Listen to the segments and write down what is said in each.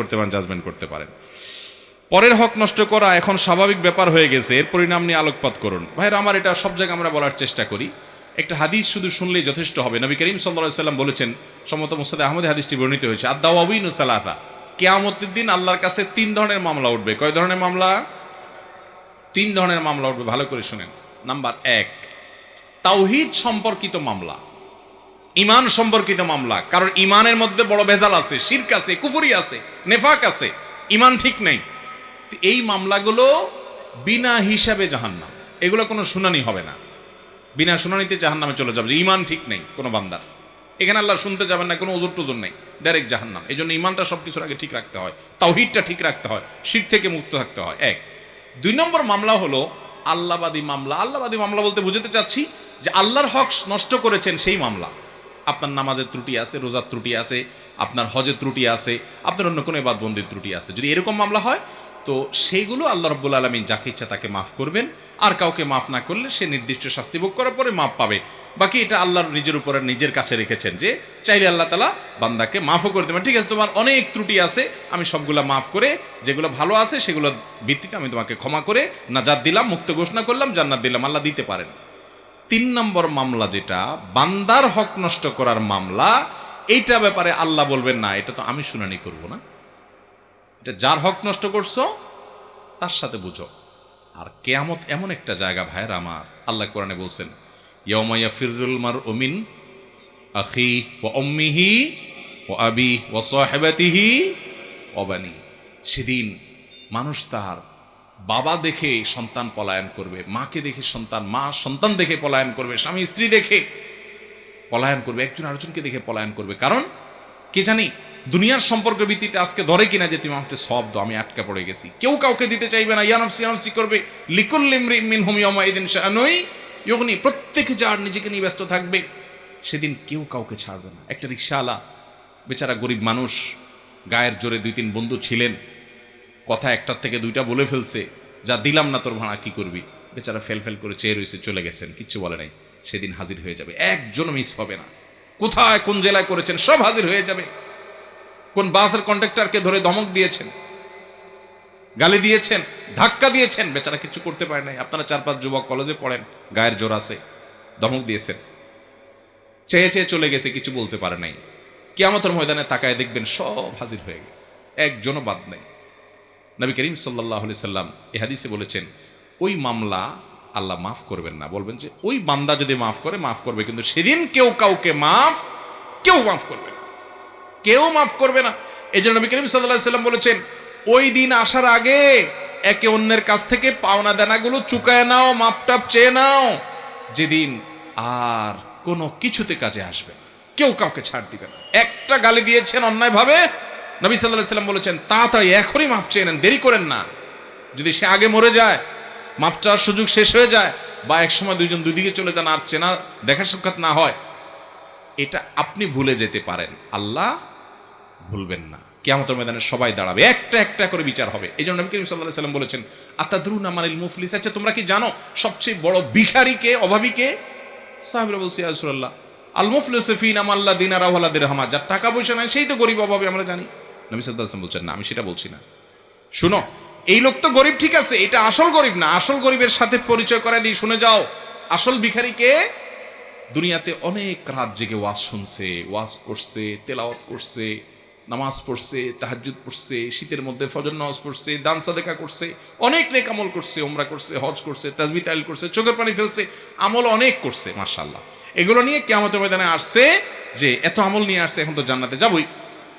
করতে পারেন জাজমেন্ট করতে পারেন। পরের হক নষ্ট করা এখন স্বাভাবিক ব্যাপার হয়ে গেছে। এর পরিণাম নিয়ে আলোকপাত করুন। ভাইরা, আমার এটা সব জায়গায় আমরা বলার চেষ্টা করি। একটা হাদিস শুধু শুনলেই যথেষ্ট হবে। নবী করিম সাল্লাহ সাল্লাম বলেছেন, সম্মত মুস্তাদ আহমদ হাদিসটি বর্ণিত হয়েছে আদাওয়াবিন সালাতা কেয়ামতের দিন আল্লাহর কাছে তিন ধরনের মামলা উঠবে। কয় ধরনের মামলা? তিন ধরনের মামলা উঠবে, ভালো করে শুনেন। নাম্বার এক, তাওহিদ সম্পর্কিত মামলা। ইমান সম্পর্কিত মামলা। কারণ ইমানের মধ্যে বড় ভেজাল আছে, শিরক আছে, কুফুরি আছে, নেফাক আছে, ইমান ঠিক নেই। এই মামলাগুলো বিনা হিসাবে জাহান্নাম। এগুলো কোনো শুনানি হবে না। বিনা শুনানিতে জাহান্নামে চলে যাবে। ইমান ঠিক নেই কোনো বান্দার। এখানে আল্লাহ শুনতে যাবেন না, কোনো ওজোর টোজোর নেই। ডাইরেক্ট জাহান্নাম। এই জন্য ইমানটা সব কিছুর আগে ঠিক রাখতে হয়। তাওহিদটা ঠিক রাখতে হয়। শির থেকে মুক্ত থাকতে হয়। এক। দুই নম্বর মামলা হলো আল্লাহবাদী মামলা। আল্লাহবাদী মামলা বলতে বুঝতে চাচ্ছি যে আল্লাহর হক নষ্ট করেছেন সেই মামলা। আপনার নামাজের ত্রুটি আছে, রোজার ত্রুটি আছে, আপনার হজের ত্রুটি আছে, আপনার অন্য কোনো এবাদবন্দির ত্রুটি আছে। যদি এরকম মামলা হয়, তো সেইগুলো আল্লাহ রব্বুল আলমিন যাকে ইচ্ছা তাকে মাফ করবেন। আর কাউকে মাফ না করলে সে নির্দিষ্ট শাস্তি ভোগ করার পরে মাফ পাবে। বাকি এটা আল্লাহর নিজের উপরে নিজের কাছে রেখেছেন যে, চাইলে আল্লাহ তালা বান্দাকে মাফও করে দেবেন। ঠিক আছে, তোমার অনেক ত্রুটি আছে, আমি সবগুলা মাফ করে যেগুলো ভালো আছে সেগুলো ভিত্তিতে আমি তোমাকে ক্ষমা করে নাজাদ দিলাম, মুক্ত ঘোষণা করলাম, জান্নাত দিলাম, আল্লাহ দিতে পারেন। তিন নম্বর মামলা যেটা, বান্দার হক নষ্ট করার মামলা, এইটা ব্যাপারে আল্লাহ বলবেন, না, এটা তো আমি শুনানি করব না। এটা যার হক নষ্ট করছ, তার সাথে বুঝো। আর কেয়ামত এমন একটা জায়গা, ভাইয়ের আমার, আল্লাহ কোরআনে বলছেন ইয়মাইয়া ফিরুল মার ওমিন আখি ও অম্মিহি ও আবি ও সাহেবাতিহি অবানি সেদিন মানুষ তার বাবা দেখে সন্তান পলায়ন করবে, মাকে দেখে সন্তান, মা সন্তান দেখে পলায়ন করবে, স্বামী স্ত্রী দেখে পলায়ন করবে, একজন আরেকজনকে দেখে পলায়ন করবে। কারণ কে জানি দুনিয়ার সম্পর্ক ভিত্তিতে আজকে ধরে কিনা যে তুমি আমাকে সব দাও, আমি আটকা পড়ে গেছি। কেউ কাউকে দিতে চাইবে না ইয়ানফসি ইয়ানফসি করবে। লিকুল্লিমরি মিন হুমিয়মা এদিন শানই ইয়গনি প্রত্যেকে যার নিজেকে নিয়ে ব্যস্ত থাকবে, সেদিন কেউ কাউকে ছাড়বে না। একটা রিক্সাওয়ালা বেচারা গরিব মানুষ, গায়ের জোরে দুই তিন বন্ধু ছিলেন কথা একটার থেকে দুইটা বলে ফেলছে, যা দিলাম না তোর ভাড়া, কি করবি? বেচারা ফেল ফেল করে চেয়ে রয়েছে, চলে গেছেন, কিচ্ছু বলে নাই। সেদিন হাজির হয়ে যাবে। একজন মিস হবে না। কোথায়, কোন জেলায় করেছেন, সব হাজির হয়ে যাবে। কোন বাসের কন্ট্রাক্টরকে ধরে ধমক দিয়েছেন? গালি দিয়েছেন? ধাক্কা দিয়েছেন? বেচারা কিছু করতে পারে নাই। আপনারা চার পাঁচ যুবক কলেজে পড়েন, গায়ের জোর আছে। ধমক দিয়েছেন। চেয়ে চেয়ে চলে গেছে, কিছু বলতে পারে নাই। কিয়ামতের ময়দানে তাকায় দেখবেন সব হাজির হয়ে গেছে। একজনও বাদ নেই। নবী করিম সাল্লাহ সাল্লাম এ হাদিসে বলেছেন, ওই মামলা আল্লাহ মাফ করবেন না। বলবেন যে, ওই বান্দা যদি মাফ করে, মাফ করবে, কিন্তু সেদিন কেউ কাউকে মাফ, কেউ মাফ করবে না। কেউ মাফ করবে না। এই জন্য নবী করিম সাল্লাহ সাল্লাম বলেছেন, ওই দিন আসার আগে একে অন্যের কাছ থেকে পাওনা দানাগুলো চুকায় নাও মাপ টাপ চেয়ে নাও। যেদিন আর কোনো কিছুতে কাজে আসবে কেউ কাউকে ছাড় দিবে না। একটা গালি দিয়েছেন অন্যায়ভাবে নবী সাল্লাহ সাল্লাম বলেছেন, তাড়াতাড়ি এখনই মাপ চেয়ে নেন, দেরি করেন না। যদি সে আগে মরে যায় মাপ চাওয়ার সুযোগ শেষ হয়ে যায় বা এক সময় দুইজন দুদিকে চলে যান আর চেনা, দেখা সাক্ষাৎ না হয়, এটা আপনি ভুলে যেতে পারেন। আল্লাহ ভুলবেন না। কেয়ামতের ময়দানে সবাই দাঁড়াবে, একটা একটা করে বিচার হবে। এই জন্য নবী করিম সাল্লাহ সাল্লাম বলেছেন, আতাদরুন আমানিল মুফলিস? আচ্ছা তোমরা কি জানো সবচেয়ে বড় ভিখারিকে অভাবীকে সাহাবিরা বলছি আলসুল্লাহ আল মুফলিসফিন আমাল্লা দিনারা দিরহামা যার টাকা পয়সা নাই, সেই তো গরিব অভাবে, আমরা জানি। নবী আলাইহি বলছেন, না, আমি সেটা বলছি না। শুনো, এই লোক তো গরিব, ঠিক আছে, এটা আসল গরিব না, আসল গরিবের সাথে পরিচয় করাই দিই, শুনে যাও। আসল ভিখারিকে দুনিয়াতে অনেক রাত জেগে ওয়াজ শুনছে, ওয়াজ করছে, তেলাওয়াত করছে, নামাজ পড়ছে, তাহাজ্জুদ পড়ছে, শীতের মধ্যে ফজর নামাজ পড়ছে, দান সাদেকা করছে, অনেক নেক আমল করছে ওমরা করছে, হজ করছে, তাজবি তাইল করছে, চোখের পানি ফেলছে, আমল অনেক করছে মার্শাল্লাহ এগুলো নিয়ে কেমতের ময়দানে আসছে যে, এত আমল নিয়ে আসছে, এখন তো জান্নাতে যাবই।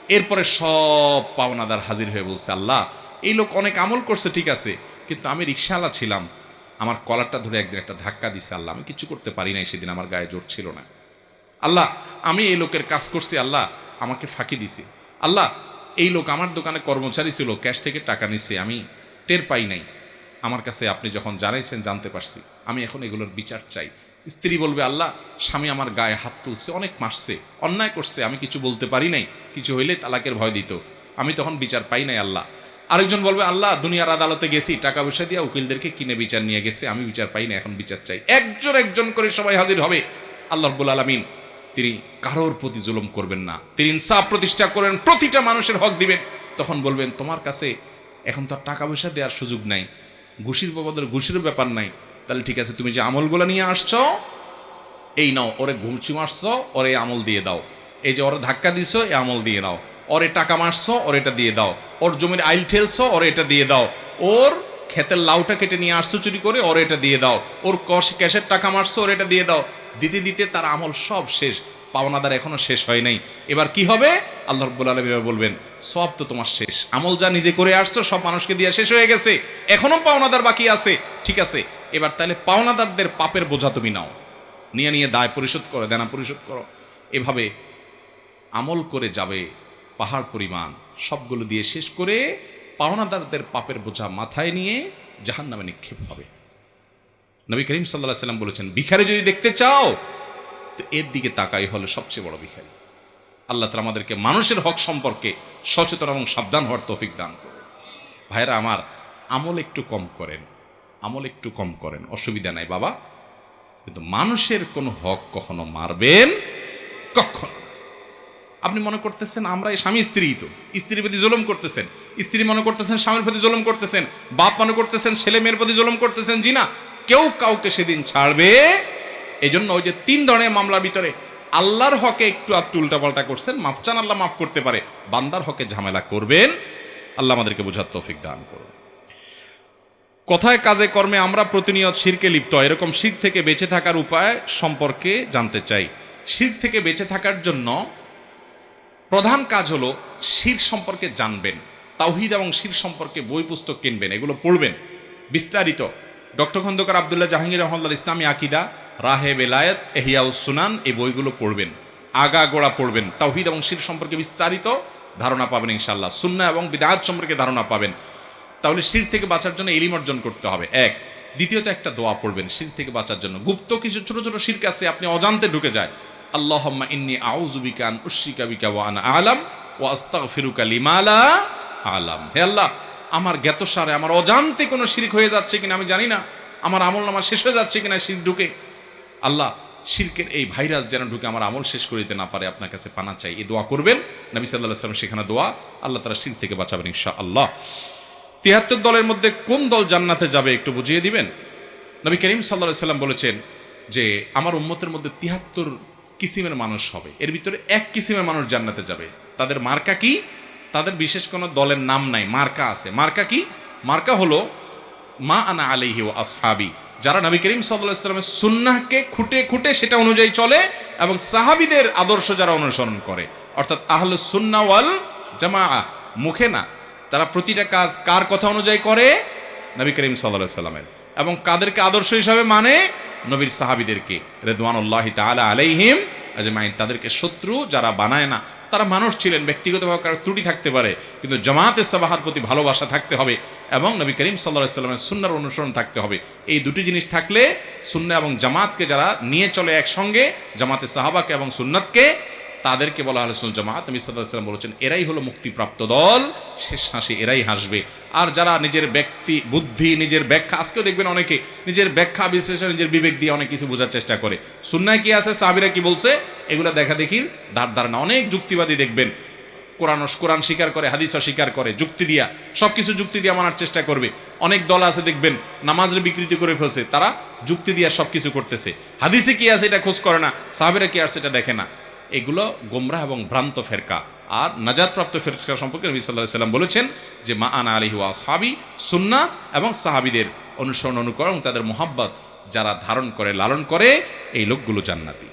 এরপরে সব পাওনাদার হাজির হয়ে বলছে, আল্লাহ, এই লোক অনেক আমল করছে, ঠিক আছে, কিন্তু আমি রিক্সাওয়ালা ছিলাম। আমার কলারটা ধরে একদিন একটা ধাক্কা দিছে, আল্লাহ, আমি কিছু করতে পারি নাই, সেদিন আমার গায়ে জোর ছিল না। আল্লাহ, আমি এই লোকের কাজ করছি, আল্লাহ, আমাকে ফাঁকি দিছে। আল্লাহ, এই লোক আমার দোকানে কর্মচারী ছিল, ক্যাশ থেকে টাকা নিচ্ছে আমি টের পাই নাই। আমার কাছে আপনি যখন জানাইছেন, জানতে পারছি। আমি এখন এগুলোর বিচার চাই। স্ত্রী বলবে, আল্লাহ, স্বামী আমার গায়ে হাত তুলছে, অনেক মারছে, অন্যায় করছে, আমি কিছু বলতে পারি নাই, কিছু হইলে তালাকের ভয় দিত। আমি তখন বিচার পাই নাই, আল্লাহ। আরেকজন বলবে, আল্লাহ, দুনিয়ার আদালতে গেছি, টাকা পয়সা দিয়ে উকিলদেরকে কিনে বিচার নিয়ে গেছে, আমি বিচার পাই না এখন বিচার চাই। একজন একজন করে সবাই হাজির হবে। আল্লাহ রব্বুল আলমিন, তিনি কারোর প্রতি জুলুম করবেন না, তিনি ইনসাফ প্রতিষ্ঠা করেন, প্রতিটা মানুষের হক দিবেন। তখন বলবেন, তোমার কাছে এখন তো টাকা পয়সা দেওয়ার সুযোগ নাই, ঘুষির বাবদের ঘুষিরও ব্যাপার নাই তাহলে ঠিক আছে, তুমি যে আমলগুলো নিয়ে আসছো, এই নাও, ওরে ঘুমচি মারছো ওরে এই আমল দিয়ে দাও। এই যে ওরে ধাক্কা দিছো, এই আমল দিয়ে দাও ওরে টাকা মারছো, ওর এটা দিয়ে দাও। ওর জমির আইল ঠেলছো, ওর এটা দিয়ে দাও। ওর ক্ষেতের লাউটা কেটে নিয়ে আসছো চুরি করে, ওর এটা দিয়ে দাও। ওর কষ ক্যাশের টাকা মারছো, ওর এটা দিয়ে দাও। দিতে দিতে তার আমল সব শেষ। পাওনাদার এখনও শেষ হয় নাই। এবার কি হবে? আল্লাহ রব্বুল আলম এবার বলবেন, সব তো তোমার শেষ। আমল যা নিজে করে আসছো, সব মানুষকে দিয়ে শেষ হয়ে গেছে। এখনও পাওনাদার বাকি আছে। ঠিক আছে এবার তাহলে পাওনাদারদের পাপের বোঝা তুমি নাও। নিয়ে নিয়ে দায় পরিশোধ করো, দেনা পরিশোধ করো। এভাবে আমল করে যাবে পাহাড় পরিমাণ। সবগুলো দিয়ে শেষ করে পাওনাদারদের পাপের বোঝা মাথায় নিয়ে জাহান নামে নিক্ষেপ হবে। নবী করিম সাল্লাহ সাল্লাম বলেছেন, ভিখারি যদি দেখতে চাও, তো এর দিকে তাকাই হলে সবচেয়ে বড় ভিখারি। আল্লাহ তালা আমাদেরকে মানুষের হক সম্পর্কে সচেতন এবং সাবধান হওয়ার তৌফিক দান করে ভাইরা আমার আমল একটু কম করেন। আমল একটু কম করেন, অসুবিধা নাই বাবা। কিন্তু মানুষের কোনো হক কখনো মারবেন কখনো আপনি মনে করতেছেন আমরা এই স্বামী স্ত্রী তো, স্ত্রীর প্রতি জুলুম করতেছেন, স্ত্রী মনে করতেছেন স্বামীর প্রতি জুলুম করতেছেন, বাপ মনে করতেছেন ছেলে মেয়ের প্রতি জুলুম করতেছেন, জি না, কেউ কাউকে সেদিন ছাড়বে। এই জন্য ওই যে তিন ধরনের মামলার ভিতরে আল্লাহর হকে একটু একটু উল্টাপাল্টা করছেন মাপ চান আল্লাহ মাফ করতে পারে, বান্দার হকে ঝামেলা করবেন, আল্লাহ আমাদেরকে বোঝার তৌফিক দান করুন। কথায় কাজে কর্মে আমরা প্রতিনিয়ত শিরকে লিপ্ত, এরকম শির থেকে বেঁচে থাকার উপায় সম্পর্কে জানতে চাই। শির থেকে বেঁচে থাকার জন্য প্রধান কাজ হলো শির সম্পর্কে জানবেন, তাওহিদ এবং শির সম্পর্কে বই পুস্তক কিনবেন, এগুলো পড়বেন। বিস্তারিত, ডক্টর খন্দকার আবদুল্লাহ জাহাঙ্গীর রহমাল্লাহ ইসলামী আকিদা, রাহে বেলায়েত, এহিয়াউস সুনান, এই বইগুলো পড়বেন। আগা গোড়া পড়বেন, তাওহিদ এবং শির সম্পর্কে বিস্তারিত ধারণা পাবেন ইনশাল্লাহ সুন্না এবং বিদাত সম্পর্কে ধারণা পাবেন। তাহলে শির থেকে বাঁচার জন্য এলিম অর্জন করতে হবে, এক। দ্বিতীয়ত একটা দোয়া পড়বেন, শির থেকে বাঁচার জন্য। গুপ্ত কিছু ছোট ছোট শিরক আছে, আপনি অজান্তে ঢুকে যায়। আল্লাহুম্মা ইন্নী আউযু বিকা আন উশরিকা বিকা ওয়া আনা আলাম ওয়া আস্তাগফিরুকা লিমা লা আলাম। হে আল্লাহ, আমার জ্ঞাতসারে, আমার অজান্তে কোনো শিরক হয়ে যাচ্ছে কিনা আমি জানি না। আমার আমল নামা শেষ হয়ে যাচ্ছে কিনা শির ঢুকে। আল্লাহ, শিরকের এই ভাইরাস যেন ঢুকে আমার আমল শেষ করে দিতে না পারে, আপনার কাছে পানা চাই। এই দোয়া করবেন, নবী সাল্লাহ সাল্লাম সেখানে দোয়া, আল্লাহ তারা শির থেকে বাঁচাবেন ইনশা আল্লাহ তিয়াত্তর দলের মধ্যে কোন দল জান্নাতে যাবে একটু বুঝিয়ে দিবেন? নবী করিম সাল্লা সাল্লাম বলেছেন যে, আমার উম্মতের মধ্যে তিয়াত্তর কিসিমের মানুষ হবে। এর ভিতরে এক কিসিমের মানুষ জান্নাতে যাবে। তাদের মার্কা কি? তাদের বিশেষ কোনো দলের নাম নাই। মার্কা আছে। মার্কা কি? মার্কা হলো মা আনা আলিহি ও আসহাবি। যারা নবী করিম সাল্লাহ ইসলামের সুন্নাহকে খুঁটে খুঁটে সেটা অনুযায়ী চলে এবং সাহাবিদের আদর্শ যারা অনুসরণ করে। অর্থাৎ আহল সুন্না ওয়াল জামা মুখে না তারা প্রতিটা কাজ কার কথা অনুযায়ী করে? নবী করিম সাল্লামের। এবং কাদেরকে আদর্শ হিসাবে মানে? নবীর সাহাবিদেরকে, রেদওয়ানুল্লাহ তালা আলাইহিম আজমাইন। তাদেরকে শত্রু যারা বানায় না, তারা মানুষ ছিলেন, ব্যক্তিগতভাবে কারও ত্রুটি থাকতে পারে, কিন্তু জামাতে সাবাহার প্রতি ভালোবাসা থাকতে হবে এবং নবী করিম সাল্লাহ সাল্লামের সুন্নার অনুসরণ থাকতে হবে। এই দুটি জিনিস থাকলে সুন্না এবং জামাতকে যারা নিয়ে চলে একসঙ্গে, জামাতে সাহাবাকে এবং সুন্নাতকে তাদেরকে বলা হলো সুল জামাত। সাল্লাম বলেছেন, এরাই হলো মুক্তিপ্রাপ্ত দল। শেষ হাসি এরাই হাসবে। আর যারা নিজের ব্যক্তি, বুদ্ধি, নিজের ব্যাখ্যা, আজকেও দেখবেন অনেকে নিজের ব্যাখ্যা বিশ্লেষণ, নিজের বিবেক দিয়ে অনেক কিছু বোঝার চেষ্টা করে। সুন্নায় কি আছে? সাহাবিরা কি বলছে? এগুলো দেখা দেখি ধার ধারণা অনেক যুক্তিবাদী দেখবেন। কোরআন কোরআন স্বীকার করে হাদিস স্বীকার করে, যুক্তি দিয়া, সবকিছু যুক্তি দিয়ে মানার চেষ্টা করবে। অনেক দল আছে দেখবেন, নামাজের বিকৃতি করে ফেলছে, তারা যুক্তি দিয়া সবকিছু করতেছে। হাদিসে কি আছে? এটা খোঁজ করে না। সাহাবিরা কি আছে? এটা দেখে না। এগুলো গোমরা এবং ভ্রান্ত ফেরকা। আর নাজাদপ্রাপ্ত ফেরকা সম্পর্কে নবী সাল্লাহ সাল্লাম বলেছেন যে, মা আনা আলি হুয়া সাহাবি সুন্না এবং সাহাবিদের অনুসরণ, অনুকরণ তাদের মোহাব্বত যারা ধারণ করে, লালন করে, এই লোকগুলো জান্নাতি।